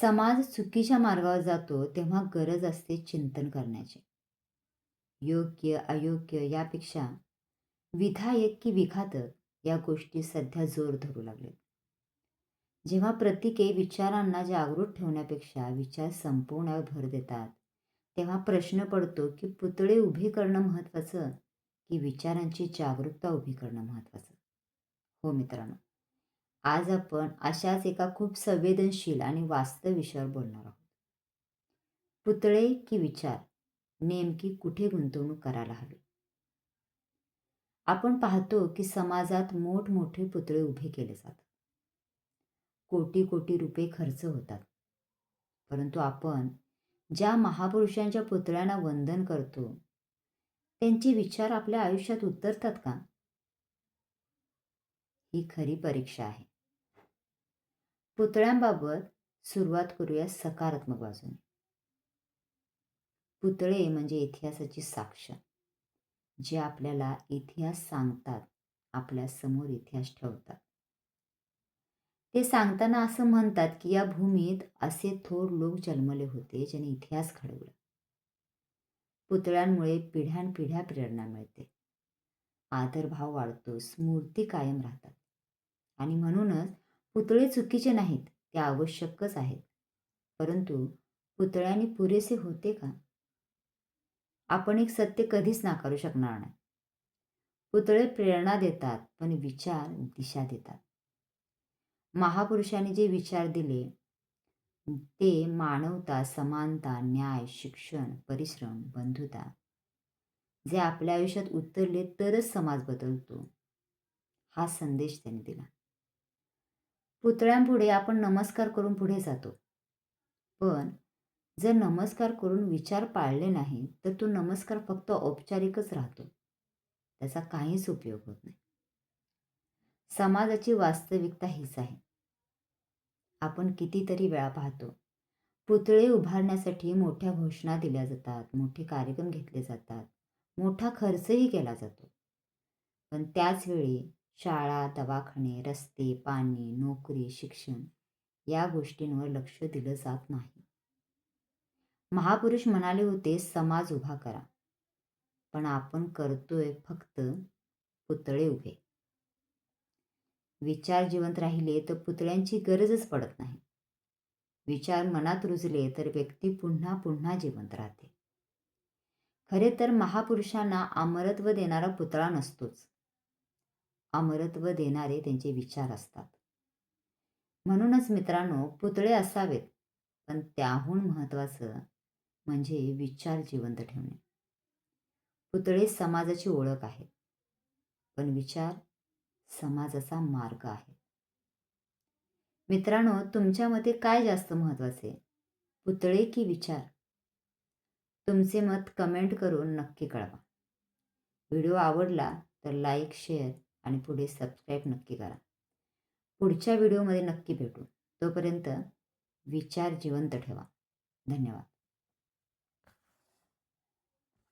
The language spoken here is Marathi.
समाज चुकीच्या मार्गावर जातो तेव्हा गरज असते चिंतन करण्याची. योग्य अयोग्य यापेक्षा विधायक की विघातक या गोष्टी सध्या जोर धरू लागलेत. जेव्हा प्रतीके विचारांना जागृत ठेवण्यापेक्षा विचार संपवण्यावर भर देतात तेव्हा प्रश्न पडतो की पुतळे उभे करणं महत्त्वाचं की विचारांची जागरूकता उभी करणं महत्त्वाचं? हो मित्रांनो आज आपण अशाच एका खूप संवेदनशील आणि वास्तव विषयावर बोलणार आहोत. पुतळे की विचार नेमकी कुठे गुंतवणूक करायला हवी? आपण पाहतो की समाजात मोठमोठे पुतळे उभे केले जातात. कोटी कोटी रुपये खर्च होतात. परंतु आपण ज्या महापुरुषांच्या पुतळ्यांना वंदन करतो त्यांचे विचार आपल्या आयुष्यात उतरतात का? ही खरी परीक्षा आहे. पुतळ्यांबाबत सुरुवात करूया सकारात्मक बाजूने. पुतळे म्हणजे इतिहासाची साक्ष जे आपल्याला इतिहास सांगतात आपल्यासमोर इतिहास ठेवतात. ते सांगताना असं म्हणतात की या भूमीत असे थोर लोक जन्मले होते ज्यांनी इतिहास घडवला. पुतळ्यांमुळे पिढ्यानपिढ्या प्रेरणा मिळते. आदरभाव वाढतो स्मूर्ती कायम राहतात. आणि म्हणूनच पुतळे चुकीचे नाहीत ते आवश्यकच आहेत. परंतु पुतळ्याने पुरेसे होते का? आपण एक सत्य कधीच नाकारू शकणार नाही. पुतळे प्रेरणा देतात पण विचार दिशा देतात. महापुरुषांनी जे विचार दिले ते मानवता समानता न्याय शिक्षण परिश्रम बंधुता जे आपल्या आयुष्यात उतरले तरच समाज बदलतो हा संदेश त्यांनी दिला. पुतळ्यांपुढे आपण नमस्कार करून पुढे जातो. पण जर नमस्कार करून विचार पाळले नाही तर तो नमस्कार फक्त औपचारिकच राहतो. त्याचा काहीच उपयोग होत नाही. समाजाची वास्तविकता हीच आहे. आपण कितीतरी वेळा पाहतो पुतळे उभारण्यासाठी मोठ्या घोषणा दिल्या जातात मोठे कार्यक्रम घेतले जातात मोठा खर्चही केला जातो. पण त्याचवेळी शाळा दवाखाने रस्ते पाणी नोकरी शिक्षण या गोष्टींवर लक्ष दिलं जात नाही. महापुरुष म्हणाले होते समाज उभा करा. पण आपण करतोय फक्त पुतळे उभे. विचार जिवंत राहिले तर पुतळ्यांची गरजच पडत नाही. विचार मनात रुजले तर व्यक्ती पुन्हा पुन्हा जिवंत राहते. खरे तर महापुरुषांना अमरत्व देणारा पुतळा नसतोच. अमरत्व देणारे त्यांचे विचार असतात. म्हणूनच मित्रांनो पुतळे असावेत पण त्याहून महत्त्वाचं म्हणजे विचार जिवंत ठेवणे. पुतळे समाजाची ओळख आहे पण विचार समाजाचा मार्ग आहे. मित्रांनो तुमच्या मते काय जास्त महत्त्वाचे? पुतळे की विचार? तुमचे मत कमेंट करून नक्की कळवा. व्हिडिओ आवडला तर लाईक शेअर आणि पुढे सबस्क्राईब नक्की करा. पुढच्या व्हिडिओमध्ये नक्की भेटू. तोपर्यंत विचार जिवंत ठेवा. धन्यवाद.